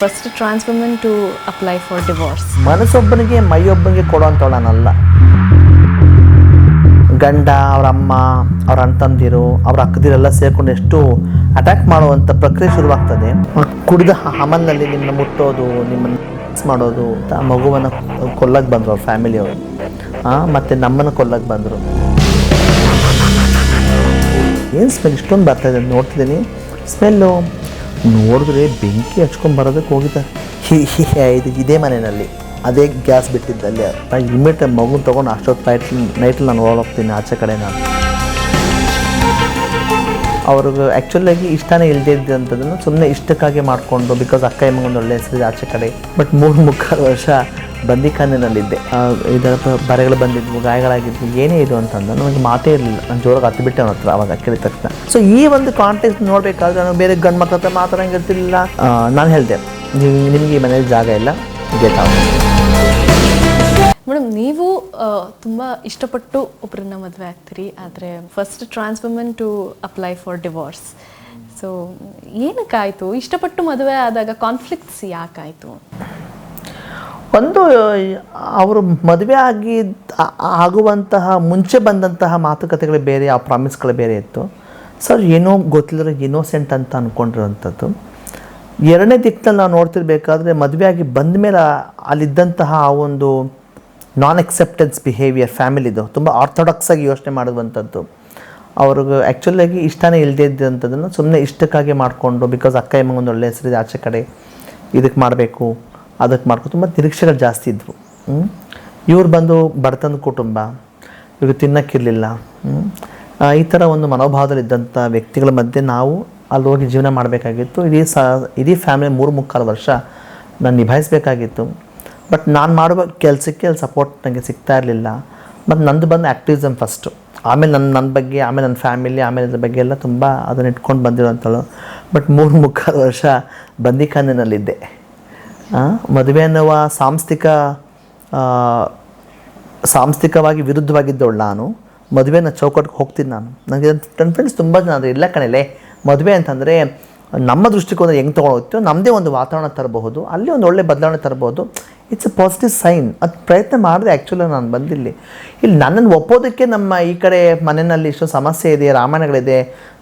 First trans women to apply for divorce ಮನಸ್ಸೊಬ್ಬನಿಗೆ ಮೈಯೊಬ್ಬನಿಗೆ ಕೊಡುವಂಥವಳನಲ್ಲ ಗಂಡ, ಅವ್ರ ಅಮ್ಮ, ಅವ್ರ ಅಣ್ಣಂದಿರು ಅವ್ರ ಅಕ್ಕದಿರೆಲ್ಲ ಸೇರ್ಕೊಂಡು ಎಷ್ಟು ಅಟ್ಯಾಕ್ ಮಾಡುವಂಥ ಪ್ರಕ್ರಿಯೆ ಶುರುವಾಗ್ತದೆ. ಕುಡಿದ ಹಮನ್ನಲ್ಲಿ ನಿಮ್ಮನ್ನ ಮುಟ್ಟೋದು, ನಿಮ್ಮನ್ನು ಮಾಡೋದು ಆ ಮಗುವನ್ನು ಕೊಲ್ಲಕ್ಕೆ ಬಂದರು, ಅವ್ರ ಫ್ಯಾಮಿಲಿಯವರು ಮತ್ತು ನಮ್ಮನ್ನು ಕೊಲ್ಲಕ್ಕೆ ಬಂದರು. ಏನು ಸ್ಮೆಲ್ ಇಷ್ಟೊಂದು ಬರ್ತಾಯಿದೆ ನೋಡ್ತಿದ್ದೀನಿ. ಸ್ಮೆಲ್ಲು ನೋಡಿದ್ರೆ ಬೆಂಕಿ ಹಚ್ಕೊಂಡು ಬರೋದಕ್ಕೆ ಹೋಗಿದ್ದ. ಹಿ- ಹಿ- ಇದು ಇದೇ ಮನೆಯಲ್ಲಿ. ಅದೇ ಗ್ಯಾಸ್ ಬಿಟ್ಟಿದ್ದಲ್ಲಿ ನಾನು ಇಮಿಡಿಯೇಟ್ ಮಗುನ ತೊಗೊಂಡು ಅಷ್ಟೊತ್ತು ನೈಟ್ ನೈಟಲ್ಲಿ ನಾನು ಹೋಗ್ತೀನಿ ಆಚೆ ಕಡೆ ನಾನು. ಅವ್ರಿಗೆ ಆ್ಯಕ್ಚುಲಾಗಿ ಇಷ್ಟನೇ ಇಲ್ಲದೇ ಇದ್ದಂಥದ್ದನ್ನು ಸುಮ್ಮನೆ ಇಷ್ಟಕ್ಕಾಗಿ ಮಾಡಿಕೊಂಡು ಬಿಕಾಸ್ ಅಕ್ಕ ಒಂದು ಒಳ್ಳೆ ಹೆಸರಿದೆ ಆಚೆ ಕಡೆ. ಬಟ್ ಮೂರು ಮುಕ್ಕಾಲು ವರ್ಷ ಬಂದಿಖಾನೆನಲ್ಲಿದ್ದೆ. ಇದರ ಬರೆಗಳು ಬಂದಿದ್ವು, ಗಾಯಗಳಾಗಿದ್ವು, ಏನೇ ಇದು ಅಂತಂದ್ರೆ ನನಗೆ ಮಾತೇ ಇರಲಿಲ್ಲ. ನಾನು ಜೋರಾಗಿ ಹತ್ತು ಬಿಟ್ಟೆ ಅವನ ಹತ್ರ ಅವಾಗ ಕೇಳಿದ ತಕ್ಷಣ. ಸೊ ಈ ಒಂದು ಕಾಂಟೆಕ್ಸ್ ನೋಡಬೇಕಾದ್ರೆ ನಾನು ಬೇರೆ ಗಂಡು ಮಕ್ಕಳ ಹತ್ರ ಮಾತಾಡಂಗಿರ್ತಿರ್ಲಿಲ್ಲ ನಾನು ಹೇಳಿದೆ ನಿಮಗೆ ಈ ಮನೇಲಿ ಜಾಗ ಇಲ್ಲ ಗೆಟ್ ಮೇಡಮ್, ನೀವು ತುಂಬ ಇಷ್ಟಪಟ್ಟು ಒಬ್ಬರನ್ನ ಮದುವೆ ಆಗ್ತೀರಿ, ಆದರೆ first transferment to apply for divorce so ಏನಕ್ಕಾಯಿತು? ಇಷ್ಟಪಟ್ಟು ಮದುವೆ ಆದಾಗ ಕಾನ್ಫ್ಲಿಕ್ಟ್ಸ್ ಯಾಕಾಯಿತು? ಒಂದು ಅವರು ಮದುವೆ ಆಗಿ ಆಗುವಂತಹ, ಮುಂಚೆ ಬಂದಂತಹ ಮಾತುಕತೆಗಳು ಬೇರೆ, ಆ ಪ್ರಾಮಿಸ್ಗಳು ಬೇರೆ ಇತ್ತು. ಸರ್ ಏನೋ ಗೊತ್ತಿಲ್ಲದ್ರೆ ಇನ್ನೋಸೆಂಟ್ ಅಂತ ಅಂದ್ಕೊಂಡಿರೋಂಥದ್ದು ಎರಡನೇ ದಿಕ್ಕಿನಲ್ಲಿ ನಾವು ನೋಡ್ತಿರ್ಬೇಕಾದ್ರೆ, ಮದುವೆ ಆಗಿ ಬಂದ ಮೇಲೆ ಅಲ್ಲಿದ್ದಂತಹ ಆ ಒಂದು ನಾನ್ ಎಕ್ಸೆಪ್ಟೆನ್ಸ್ ಬಿಹೇವಿಯರ್ ಫ್ಯಾಮಿಲಿದು, ತುಂಬ ಆರ್ಥೋಡಾಕ್ಸ್ ಆಗಿ ಯೋಚನೆ ಮಾಡುವಂಥದ್ದು. ಅವ್ರಿಗೆ ಆ್ಯಕ್ಚುಲಾಗಿ ಇಷ್ಟನೇ ಇಲ್ಲದೇ ಇದ್ದಂಥದ್ದನ್ನು ಸುಮ್ಮನೆ ಇಷ್ಟಕ್ಕಾಗಿ ಮಾಡಿಕೊಂಡು ಬಿಕಾಸ್ ಅಕ್ಕ ಒಂದು ಒಳ್ಳೆ ಹೆಸರಿದೆ, ಆಚೆ ಕಡೆ ಇದಕ್ಕೆ ಮಾಡಬೇಕು ಅದಕ್ಕೆ ಮಾಡ್ಕೊ ತುಂಬ ನಿರೀಕ್ಷೆಗಳು ಜಾಸ್ತಿ ಹ್ಮ್? ಇವ್ರು ಬಂದು ಬಡತನ ಕುಟುಂಬ, ಇವ್ರಿಗೆ ತಿನ್ನಕ್ಕಿರಲಿಲ್ಲ. ಈ ಥರ ಒಂದು ಮನೋಭಾವದಲ್ಲಿದ್ದಂಥ ವ್ಯಕ್ತಿಗಳ ಮಧ್ಯೆ ನಾವು ಅಲ್ಲಿ ಹೋಗಿ ಜೀವನ ಮಾಡಬೇಕಾಗಿತ್ತು. ಇಡೀ ಸ, ಇಡೀ ಫ್ಯಾಮಿಲಿ ಮೂರು ಮುಕ್ಕಾಲು ವರ್ಷ ನಾನು ನಿಭಾಯಿಸಬೇಕಾಗಿತ್ತು. ಬಟ್ ನಾನು ಮಾಡುವ ಕೆಲಸಕ್ಕೆ ಅಲ್ಲಿ ಸಪೋರ್ಟ್ ನನಗೆ ಸಿಗ್ತಾ ಇರಲಿಲ್ಲ. ಮತ್ತು ನಂದು ಬಂದು ಆ್ಯಕ್ಟಿವಿಸಮ್ ಫಸ್ಟು ಆಮೇಲೆ ನನ್ನ ನನ್ನ ಬಗ್ಗೆ, ಆಮೇಲೆ ನನ್ನ ಫ್ಯಾಮಿಲಿ ಆಮೇಲೆ ಅದ್ರ ಬಗ್ಗೆ ಎಲ್ಲ ತುಂಬ ಅದನ್ನು ಇಟ್ಕೊಂಡು ಬಂದಿರೋಂಥಳು ಬಟ್ ಮೂರು ಮುಕ್ಕಾಲು ವರ್ಷ ಬಂದಿಖಾನಿನಲ್ಲಿದ್ದೆ. ಮದುವೆ ಅನ್ನುವ ಸಾಂಸ್ಥಿಕ ಸಾಂಸ್ಥಿಕವಾಗಿ ವಿರುದ್ಧವಾಗಿದ್ದವಳು ನಾನು. ಮದುವೆನ ಚೌಕಟ್ಟಿಗೆ ಹೋಗ್ತೀನಿ ನಾನು. ನನಗೆ ನನ್ನ ಫ್ರೆಂಡ್ಸ್ ತುಂಬ ಜನ ಅಂದರೆ, ಇಲ್ಲ ಕಣಲೆ ಮದುವೆ ಅಂತಂದರೆ ನಮ್ಮ ದೃಷ್ಟಿಕೋನ ಹೆಂಗೆ ತೊಗೊಂಡೋಗ್ತೀವೋ ನಮ್ಮದೇ ಒಂದು ವಾತಾವರಣ ತರಬಹುದು, ಅಲ್ಲಿ ಒಂದು ಒಳ್ಳೆ ಬದಲಾವಣೆ ತರಬಹುದು. ಇಟ್ಸ್ ಎ ಪಾಸಿಟಿವ್ ಸೈನ್ ಅದು ಪ್ರಯತ್ನ ಮಾಡಿದೆ ಆ್ಯಕ್ಚುಲಿ ನಾನು ಬಂದಿಲ್ಲಿ. ಇಲ್ಲಿ ನನ್ನನ್ನು ಒಪ್ಪೋದಕ್ಕೆ ನಮ್ಮ ಈ ಕಡೆ ಮನೆಯಲ್ಲಿ ಇಷ್ಟು ಸಮಸ್ಯೆ ಇದೆ, ರಾಮಾಯಣಗಳಿದೆ,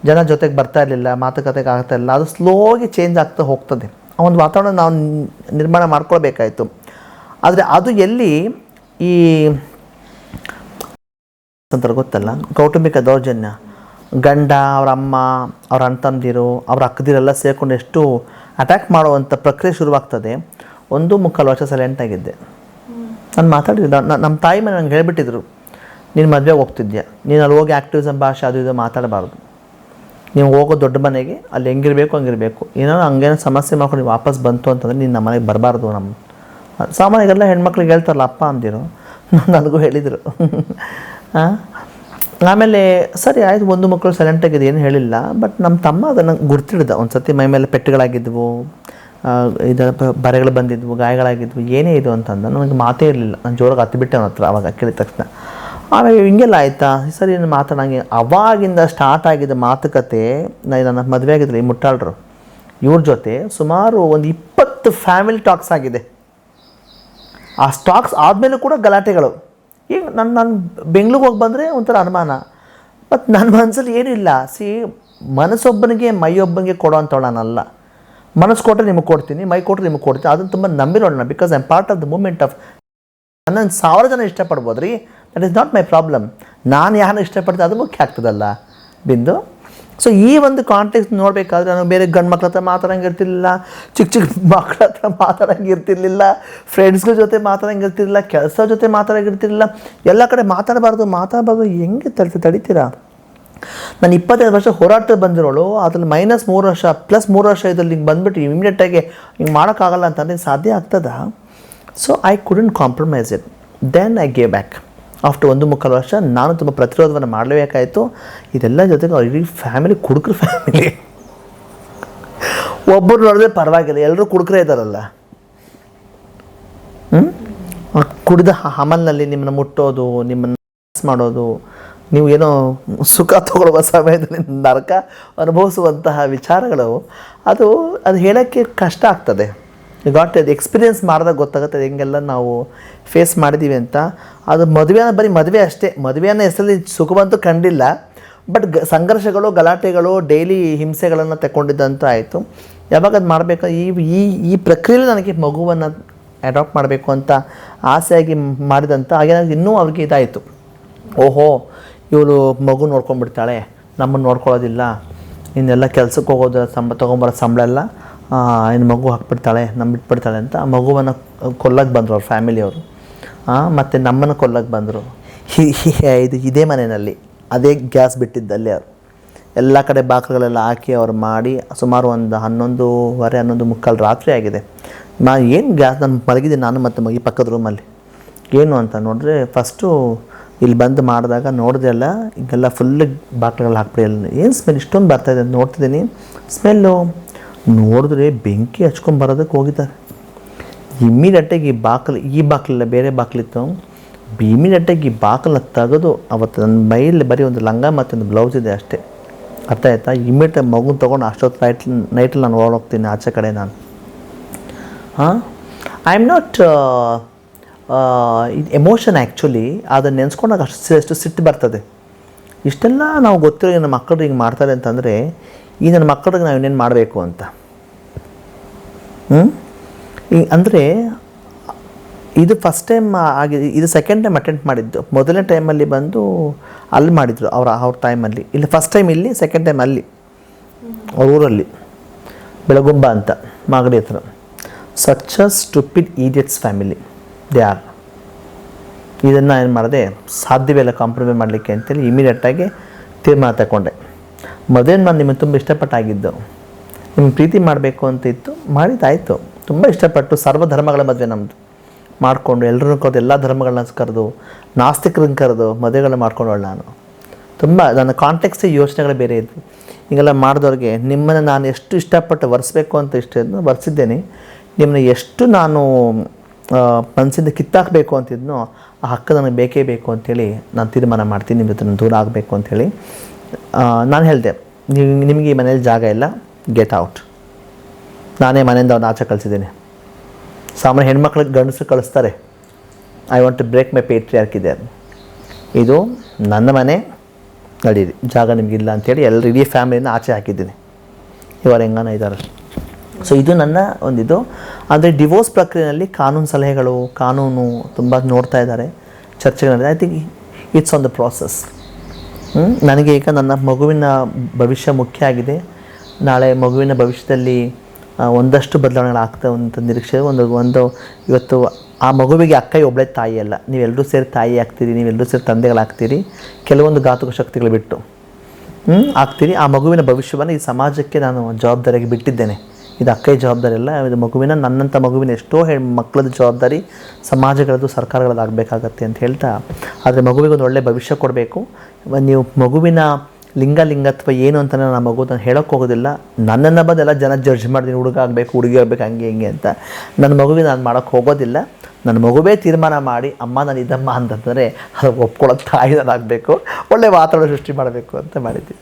ಜನ ಜೊತೆಗೆ ಬರ್ತಾ ಇರಲಿಲ್ಲ, ಮಾತುಕತೆಗೆ ಆಗ್ತಾ ಇರಲಿಲ್ಲ, ಅದು ಸ್ಲೋಗಿ ಚೇಂಜ್ ಆಗ್ತಾ ಹೋಗ್ತದೆ. ಒಂದು ವಾತಾವರಣ ನಾವು ನಿರ್ಮಾಣ ಮಾಡ್ಕೊಳ್ಬೇಕಾಯಿತು. ಆದರೆ ಅದು ಎಲ್ಲಿ ಈ ಅಂತಾರೆ ಗೊತ್ತಲ್ಲ, ಕೌಟುಂಬಿಕ ದೌರ್ಜನ್ಯ. ಗಂಡ, ಅವರ ಅಮ್ಮ, ಅವ್ರ ಅಣ್ಣಂದಿರು ಅವ್ರ ಅಕ್ಕದಿರೆಲ್ಲ ಸೇರಿಕೊಂಡು ಎಷ್ಟು ಅಟ್ಯಾಕ್ ಮಾಡುವಂಥ ಪ್ರಕ್ರಿಯೆ ಶುರುವಾಗ್ತದೆ. ಒಂದು ಮುಕ್ಕಾಲು ವರ್ಷ ಸೈಲೆಂಟ್ ಆಗಿದ್ದೆ. ನಾನು ಮಾತಾಡಿದ್ದೆ ನಮ್ಮ ತಾಯಿ ಮನೆ ನಂಗೆ ಹೇಳ್ಬಿಟ್ಟಿದ್ರು, ನೀನು ಮದುವೆಗೆ ಹೋಗ್ತಿದ್ಯಾ? ನೀನು ಅಲ್ಲಿ ಹೋಗಿ ಆ್ಯಕ್ಟಿವಿಸಮ್ ಭಾಷೆ ಅದು ಇದು ಮಾತಾಡಬಾರ್ದು. ನೀವು ಹೋಗೋ ದೊಡ್ಡ ಮನೆಗೆ, ಅಲ್ಲಿ ಹೆಂಗಿರಬೇಕು, ಹಂಗಿರಬೇಕು. ಏನೋ ಹಂಗೇನೋ ಸಮಸ್ಯೆ ಮಾಡ್ಕೊಂಡು ನೀವು ವಾಪಸ್ ಬಂತು ಅಂತಂದರೆ ನೀನು ನಮ್ಮ ಮನೆಗೆ ಬರಬಾರ್ದು ನಮ್ಮ ಸಾಮಾನ್ಯಗೆಲ್ಲ ಹೆಣ್ಮಕ್ಳಿಗೆ ಹೇಳ್ತಾರಲ್ಲ, ಅಪ್ಪ ಅಂದಿರು. ನನಗೂ ಹೇಳಿದರು. ಆಮೇಲೆ ಸರಿ ಆಯಿತು, ಒಂದು ಮಕ್ಕಳು ಸೈಲೆಂಟಾಗಿದೆ ಏನು ಹೇಳಿಲ್ಲ. ಬಟ್ ನಮ್ಮ ತಮ್ಮ ಅದನ್ನು ಗುರ್ತಿಡ್ದ. ಒಂದು ಸತಿ ಮೈ ಮೇಲೆ ಪೆಟ್ಟುಗಳಾಗಿದ್ವು ಇದು ಬರೆಗಳು ಬಂದಿದ್ವು, ಗಾಯಗಳಾಗಿದ್ವು, ಏನೇ ಇದು ಅಂತಂದ. ನನಗೆ ಮಾತೇ ಇರಲಿಲ್ಲ. ನಾನು ಜೋರಾಗಿ ಹತ್ತು ಬಿಟ್ಟೆ ಅವನ ಹತ್ರ, ಅವಾಗ ಕೇಳಿದ ತಕ್ಷಣ. ಆಮೇಲೆ ಹಿಂಗೆಲ್ಲ ಆಯಿತಾ? ಸರಿ ಏನು ಮಾತಾಡಂಗೆ. ಅವಾಗಿಂದ ಸ್ಟಾರ್ಟ್ ಆಗಿದ್ದ ಮಾತುಕತೆ ನನ್ನ ಮದುವೆ ಆಗಿದ್ರಿ ಮುಟ್ಟಾಳರು, ಇವ್ರ ಜೊತೆ ಸುಮಾರು ಒಂದು ಇಪ್ಪತ್ತು ಫ್ಯಾಮಿಲಿ ಟಾಕ್ಸ್ ಆಗಿದೆ. ಆ ಸ್ಟಾಕ್ಸ್ ಆದಮೇಲೂ ಕೂಡ ಗಲಾಟೆಗಳು. ಈಗ ನನ್ನ ನಾನು ಬೆಂಗ್ಳೂರಿಗೆ ಹೋಗಿ ಬಂದರೆ ಒಂಥರ ಅನುಮಾನ. ಮತ್ತು ನನ್ನ ಮನಸ್ಸಲ್ಲಿ ಏನೂ ಇಲ್ಲ ಸಿ ಮನಸ್ಸೊಬ್ಬನಿಗೆ, ಮೈಯೊಬ್ಬನಿಗೆ ಕೊಡೋವಂಥವಳು ನಾನಲ್ಲ. ಮನಸ್ಸು ಕೊಟ್ಟರೆ ನಿಮಗೆ ಕೊಡ್ತೀನಿ, ಮೈ ಕೊಟ್ಟರೆ ನಿಮಗೆ ಕೊಡ್ತೀನಿ. ಅದನ್ನು ತುಂಬ ನಂಬಿರೋಣ because I am part of the moment of ನನ್ನನ್ನು ಸಾವಿರ ಜನ ಇಷ್ಟಪಡ್ಬೋದು ರೀ that is not my problem ನಾನು ಯಾರನ್ನ ಇಷ್ಟಪಡ್ತೀನಿ ಅದು ಮುಖ್ಯ ಆಗ್ತದಲ್ಲ. ಬಿಂದು. ಸೊ ಈ ಒಂದು ಕಾಂಟೆಕ್ಸ್ಟ್ ನೋಡಬೇಕಾದ್ರೆ ನಾನು ಬೇರೆ ಗಂಡು ಮಕ್ಳ ಹತ್ರ ಮಾತಾಡಂಗಿರ್ತಿರ್ಲಿಲ್ಲ ಚಿಕ್ಕ ಚಿಕ್ಕ ಮಕ್ಳ ಹತ್ರ ಮಾತಾಡಂಗಿರ್ತಿರ್ಲಿಲ್ಲ ಫ್ರೆಂಡ್ಸ್ಗಳ ಜೊತೆ ಮಾತಾಡಂಗಿರ್ತಿರ್ಲಿಲ್ಲ ಕೆಲಸ ಜೊತೆ ಮಾತಾಡಂಗಿರ್ತಿರ್ಲಿಲ್ಲ ಎಲ್ಲ ಕಡೆ ಮಾತಾಡಬಾರ್ದು ಮಾತಾಡಬಾರ್ದು, ಹೆಂಗೆ ತಡಿ ತಡಿತೀರಾ? ನಾನು ಇಪ್ಪತ್ತೈದು ವರ್ಷ ಹೋರಾಟ ಬಂದಿರೋಳು. ಅದ್ರಲ್ಲಿ ಮೈನಸ್ ಮೂರು ವರ್ಷ ಪ್ಲಸ್ ಮೂರು ವರ್ಷ ಇದ್ರಲ್ಲಿ ಹಿಂಗೆ ಬಂದ್ಬಿಟ್ಟು ಇಮಿಡಿಯೇಟಾಗಿ ಹಿಂಗೆ ಮಾಡೋಕ್ಕಾಗಲ್ಲ ಅಂತಂದರೆ ಸಾಧ್ಯ ಆಗ್ತದ? So I couldn't compromise it then I gave back after ಒಂದು ಮುಕ್ಕಾಲು ವರ್ಷ, ನಾನು ತುಂಬ ಪ್ರತಿರೋಧವನ್ನು ಮಾಡಲೇಬೇಕಾಯಿತು. ಇದೆಲ್ಲ ಜೊತೆಗೆ ಇಡೀ ಫ್ಯಾಮಿಲಿ ಕುಡುಕ್ರ ಫ್ಯಾಮಿಲಿ ಒಬ್ಬರು ನೋಡಿದ್ರೆ ಪರವಾಗಿಲ್ಲ ಎಲ್ಲರೂ ಕುಡುಕ್ರೆ ಇದ್ದಾರಲ್ಲ ಹ್ಞೂ ಕುಡಿದ ಹಮಲ್ನಲ್ಲಿ ನಿಮ್ಮನ್ನು ಮುಟ್ಟೋದು, ನಿಮ್ಮನ್ನು ಮಾಡೋದು, ನೀವು ಏನೋ ಸುಖ ತಗೊಳ್ಳುವ ಸಮಯದಲ್ಲಿ ನರಕ ಅನುಭವಿಸುವಂತಹ ವಿಚಾರಗಳು. ಅದು ಅದು ಹೇಳೋಕ್ಕೆ ಕಷ್ಟ ಆಗ್ತದೆ. ಗಾಟ್ ಅದು ಎಕ್ಸ್ಪೀರಿಯೆನ್ಸ್ ಮಾಡಿದಾಗ ಗೊತ್ತಾಗುತ್ತೆ ಅದು ಹೆಂಗೆಲ್ಲ ನಾವು ಫೇಸ್ ಮಾಡಿದ್ದೀವಿ ಅಂತ. ಅದು ಮದುವೆನ ಬರೀ ಮದುವೆ ಅಷ್ಟೇ. ಮದುವೆನ ಹೆಸರಲ್ಲಿ ಸುಖವಂತೂ ಕಂಡಿಲ್ಲ. ಬಟ್ ಗ, ಸಂಘರ್ಷಗಳು, ಗಲಾಟೆಗಳು ಡೈಲಿ ಹಿಂಸೆಗಳನ್ನು ತಗೊಂಡಿದ್ದಂತೂ ಆಯಿತು. ಯಾವಾಗ ಅದು ಮಾಡಬೇಕು? ಈ ಈ ಈ ಪ್ರಕ್ರಿಯೆಯಲ್ಲಿ ನನಗೆ ಮಗುವನ್ನು ಅಡಾಪ್ಟ್ ಮಾಡಬೇಕು ಅಂತ ಆಸೆಯಾಗಿ ಮಾಡಿದಂಥ ಹಾಗೇನಾದ್ರು ಇನ್ನೂ ಅವ್ರಿಗೆ ಇದಾಯಿತು. ಓಹೋ, ಇವಳು ಮಗು ನೋಡ್ಕೊಂಡ್ಬಿಡ್ತಾಳೆ. ನಮ್ಮನ್ನು ನೋಡ್ಕೊಳ್ಳೋದಿಲ್ಲ. ಇನ್ನೆಲ್ಲ ಕೆಲಸಕ್ಕೆ ಹೋಗೋದು ಸಂಬ ತೊಗೊಂಬರೋ ಸಂಬಳ ಎಲ್ಲ. ಇನ್ನು ಮಗು ಹಾಕ್ಬಿಡ್ತಾಳೆ ನಮ್ಮ ಬಿಟ್ಬಿಡ್ತಾಳೆ ಅಂತ ಆ ಮಗುವನ್ನು ಕೊಲ್ಲಕ್ಕೆ ಬಂದರು ಅವ್ರ ಫ್ಯಾಮಿಲಿಯವರು ಮತ್ತು ನಮ್ಮನ್ನು ಕೊಲ್ಲಕ್ಕೆ ಬಂದರು. ಇದು ಇದೇ ಮನೆಯಲ್ಲಿ, ಅದೇ ಗ್ಯಾಸ್ ಬಿಟ್ಟಿದ್ದಲ್ಲಿ ಅವರು. ಎಲ್ಲ ಕಡೆ ಬಾಕಲ್ಗಳೆಲ್ಲ ಹಾಕಿ ಅವ್ರು ಮಾಡಿ, ಸುಮಾರು ಒಂದು ಹನ್ನೊಂದುವರೆ, ಹನ್ನೊಂದು ಮುಕ್ಕಾಲು ರಾತ್ರಿ ಆಗಿದೆ. ನಾ ಏನು ಗ್ಯಾಸ್, ನಾನು ಮಲಗಿದ್ದೀನಿ, ನಾನು ಮತ್ತು ಮಗಿ ಪಕ್ಕದ ರೂಮಲ್ಲಿ ಏನು ಅಂತ ನೋಡಿದ್ರೆ ಫಸ್ಟು ಇಲ್ಲಿ ಬಂದು ಮಾಡಿದಾಗ ನೋಡಿದೆಲ್ಲ ಈಗೆಲ್ಲ ಫುಲ್ ಬಾಟ್ಲುಗಳು ಹಾಕ್ಬಿಡಿ ಏನು ಸ್ಮೆಲ್ ಇಷ್ಟೊಂದು ಬರ್ತಾಯಿದೆ ಅಂತ ನೋಡ್ತಿದ್ದೀನಿ. ಸ್ಮೆಲ್ಲು ನೋಡಿದ್ರೆ ಬೆಂಕಿ ಹಚ್ಕೊಂಡು ಬರೋದಕ್ಕೆ ಹೋಗಿದ್ದಾರೆ. ಇಮ್ಮಿಡಿಯೇಟಾಗಿ ಈ ಬಾಕಲು, ಈ ಬಾಗಿಲಿಲ್ಲ ಬೇರೆ ಬಾಗಿಲಿತ್ತು ಇಮ್ಮಿಡಿಯೇಟಾಗಿ ಈ ಬಾಕಲು ತೆಗೆದು ಅವತ್ತು ನನ್ನ ಮೈಲಿ ಬರೀ ಒಂದು ಲಂಗ ಮತ್ತು ಒಂದು ಬ್ಲೌಸ್ ಇದೆ ಅಷ್ಟೇ. ಅರ್ಥ ಆಯ್ತಾ? ಇಮ್ಮಿಡಿಯೇಟ್ ಮಗುನ ತೊಗೊಂಡು ಅಷ್ಟೊತ್ತು ನೈಟ್ ನೈಟಲ್ಲಿ ನಾನು ಓಡೋಗ್ತೀನಿ ಆಚೆ ಕಡೆ ನಾನು. ಹಾಂ? ಐ ಆಮ್ ನಾಟ್ ಇದು ಎಮೋಷನ್ ಆ್ಯಕ್ಚುಲಿ ಅದನ್ನು ನೆನೆಸ್ಕೊಂಡಾಗ ಅಷ್ಟು ಅಷ್ಟು ಸಿಟ್ಟು ಬರ್ತದೆ. ಇಷ್ಟೆಲ್ಲ ನಾವು ಗೊತ್ತಿರೋ ನನ್ನ ಮಕ್ಕಳು ಹಿಂಗೆ ಮಾಡ್ತಾರೆ ಅಂತಂದರೆ, ಈ ನನ್ನ ಮಕ್ಕಳಿಗೆ ನಾವು ಇನ್ನೇನು ಮಾಡಬೇಕು ಅಂತ. ಅಂದರೆ ಇದು ಫಸ್ಟ್ ಟೈಮ್ ಆಗಿದೆ ಇದು ಸೆಕೆಂಡ್ ಟೈಮ್ ಅಟೆಂಡ್ ಮಾಡಿದ್ದು. ಮೊದಲನೇ ಟೈಮಲ್ಲಿ ಬಂದು ಅಲ್ಲಿ ಮಾಡಿದರು ಅವ್ರ ಅವ್ರ ಟೈಮಲ್ಲಿ ಇಲ್ಲಿ ಫಸ್ಟ್ ಟೈಮ್ ಇಲ್ಲಿ ಸೆಕೆಂಡ್ ಟೈಮ್ ಅಲ್ಲಿ. ಅವ್ರ ಊರಲ್ಲಿ. ಬೆಳಗುಂಬ ಅಂತ, ಮಾಗಡಿ ಹತ್ರ. Such a stupid idiots family they are ಇದನ್ನು ಏನು ಮಾಡಿದೆ? ಸಾಧ್ಯವಿಲ್ಲ ಕಾಂಪ್ರಮೈಸ್ ಮಾಡಲಿಕ್ಕೆ ಅಂತೇಳಿ ಇಮಿಡಿಯೇಟಾಗಿ ತೀರ್ಮಾನ ತಗೊಂಡೆ ಮೊದಲೇ ನಾನು ನಿಮಗೆ ತುಂಬ ಇಷ್ಟಪಟ್ಟಾಗಿದ್ದು? ನಿಮ್ಗೆ ಪ್ರೀತಿ ಮಾಡಬೇಕು ಅಂತ ಇತ್ತು, ಮಾಡಿದ್ದಾಯಿತು. ತುಂಬ ಇಷ್ಟಪಟ್ಟು ಸರ್ವ ಧರ್ಮಗಳ ಮದುವೆ ನಮ್ಮದು ಮಾಡಿಕೊಂಡು ಎಲ್ಲರೂ ಕರೆದು, ಎಲ್ಲ ಧರ್ಮಗಳನ್ನ ಕರೆದು, ನಾಸ್ತಿಕರನ್ನ ಕರೆದು ಮದುವೆಗಳನ್ನ ಮಾಡ್ಕೊಂಡವಳು ನಾನು. ತುಂಬ ನನ್ನ ಕಾಂಟೆಕ್ಸ್ಟ್ ಯೋಚನೆಗಳು ಬೇರೆ ಇದ್ವು. ಹೀಗೆಲ್ಲ ಮಾಡಿದವ್ರಿಗೆ ನಿಮ್ಮನ್ನು ನಾನು ಎಷ್ಟು ಇಷ್ಟಪಟ್ಟು ಒರೆಸ್ಬೇಕು ಅಂತ ಇಷ್ಟ ಒರೆಸಿದ್ದೇನೆ ನಿಮ್ಮನ್ನ ಎಷ್ಟು ನಾನು ಮನಸ್ಸಿಂದ ಕಿತ್ತಾಕಬೇಕು ಅಂತಿದ್ನೋ ಆ ಹಕ್ಕ ನನಗೆ ಬೇಕೇ ಬೇಕು ಅಂಥೇಳಿ ನಾನು ತೀರ್ಮಾನ ಮಾಡ್ತೀನಿ. ನಿಮ್ಮ ಜೊತೆ ದೂರ ಆಗಬೇಕು ಅಂಥೇಳಿ ನಾನು ಹೇಳಿದೆ ನಿಮಗೆ ಈ ಮನೇಲಿ ಜಾಗ ಇಲ್ಲ. ಗೆಟ್ ಔಟ್ ನಾನೇ ಮನೆಯಿಂದ ಅವ್ರನ್ನ ಆಚೆ ಕಳಿಸಿದ್ದೀನಿ. ಸಾಮಾನ್ಯ ಹೆಣ್ಮಕ್ಳಿಗೆ ಗಂಡಸು ಕಳಿಸ್ತಾರೆ. I want to break my patriarch ಇದೆ ಇದು ನನ್ನ ಮನೆ, ನಡೀರಿ. ಜಾಗ ನಿಮಗಿಲ್ಲ ಅಂತೇಳಿ ಎಲ್ಲರ ಇಡೀ ಫ್ಯಾಮಿಲಿನ ಆಚೆ ಹಾಕಿದ್ದೀನಿ. ಇವರು ಹೆಂಗಾನ ಇದ್ದಾರೆ ಸೊ ಇದು ನನ್ನ ಒಂದಿದು. ಅಂದರೆ ಡಿವೋರ್ಸ್ ಪ್ರಕ್ರಿಯೆಯಲ್ಲಿ ಕಾನೂನು ಸಲಹೆಗಳು, ಕಾನೂನು ತುಂಬ ನೋಡ್ತಾ ಇದ್ದಾರೆ. ಚರ್ಚೆಗಳಿದೆ I think it's on the process ನನಗೆ ಈಗ ನನ್ನ ಮಗುವಿನ ಭವಿಷ್ಯ ಮುಖ್ಯ ಆಗಿದೆ. ನಾಳೆ ಮಗುವಿನ ಭವಿಷ್ಯದಲ್ಲಿ ಒಂದಷ್ಟು ಒಂದಷ್ಟು ಬದಲಾವಣೆಗಳಾಗ್ತವೆ ಅಂತ ನಿರೀಕ್ಷೆ. ಒಂದು ಒಂದು, ಇವತ್ತು ಆ ಮಗುವಿಗೆ ಅಕ್ಕ ಒಬ್ಬಳೇ ತಾಯಿ ಅಲ್ಲ. ನೀವೆಲ್ಲರೂ ಸೇರಿ ತಾಯಿ ಆಗ್ತೀರಿ ನೀವೆಲ್ಲರೂ ಸೇರಿ ತಂದೆಗಳಾಗ್ತೀರಿ. ಕೆಲವೊಂದು ಘಾತುಕ ಶಕ್ತಿಗಳು ಬಿಟ್ಟು ಆಗ್ತೀರಿ. ಆ ಮಗುವಿನ ಭವಿಷ್ಯವನ್ನು ಈ ಸಮಾಜಕ್ಕೆ ನಾನು ಜವಾಬ್ದಾರಿಯಾಗಿ ಬಿಟ್ಟಿದ್ದೇನೆ. ಇದು ಅಕ್ಕೈ ಜವಾಬ್ದಾರಿ ಅಲ್ಲ, ಇದು ಮಗುವಿನ, ನನ್ನಂಥ ಮಗುವಿನ ಎಷ್ಟೋ ಹೆಣ್ ಮಕ್ಕಳದ್ದು ಜವಾಬ್ದಾರಿ ಸಮಾಜಗಳದ್ದು ಸರ್ಕಾರಗಳದ್ದು ಆಗಬೇಕಾಗತ್ತೆ ಅಂತ ಹೇಳ್ತಾ. ಆದರೆ ಮಗುವಿಗೆ ಒಂದು ಒಳ್ಳೆಯ ಭವಿಷ್ಯ ಕೊಡಬೇಕು. ನೀವು ಮಗುವಿನ ಲಿಂಗ ಲಿಂಗತ್ವ ಏನು ಅಂತ ನಾನು ಮಗು ನಾನು ಹೇಳೋಕ್ಕೆ ಹೋಗೋದಿಲ್ಲ. ನನ್ನನ್ನು ಬಂದು ಎಲ್ಲ ಜನ ಜಡ್ಜ್ ಮಾಡ್ತೀನಿ, ಹುಡುಗ ಆಗಬೇಕು, ಹುಡುಗಿ ಆಗಬೇಕು, ಹಂಗೆ, ಹಿಂಗೆ ಅಂತ. ನನ್ನ ಮಗುವಿಗೆ ನಾನು ಮಾಡೋಕ್ಕೆ ಹೋಗೋದಿಲ್ಲ. ನನ್ನ ಮಗುವೇ ತೀರ್ಮಾನ ಮಾಡಿ, ಅಮ್ಮ, ನಾನು ಇದಮ್ಮ ಅಂತಂದರೆ, ಅದು ಒಪ್ಕೊಳ್ಳೋ ತಾಯಿ ನಾನು ಆಗಬೇಕು ಒಳ್ಳೆಯ ವಾತಾವರಣ ಸೃಷ್ಟಿ ಮಾಡಬೇಕು ಅಂತ ಮಾಡಿದ್ದೀನಿ.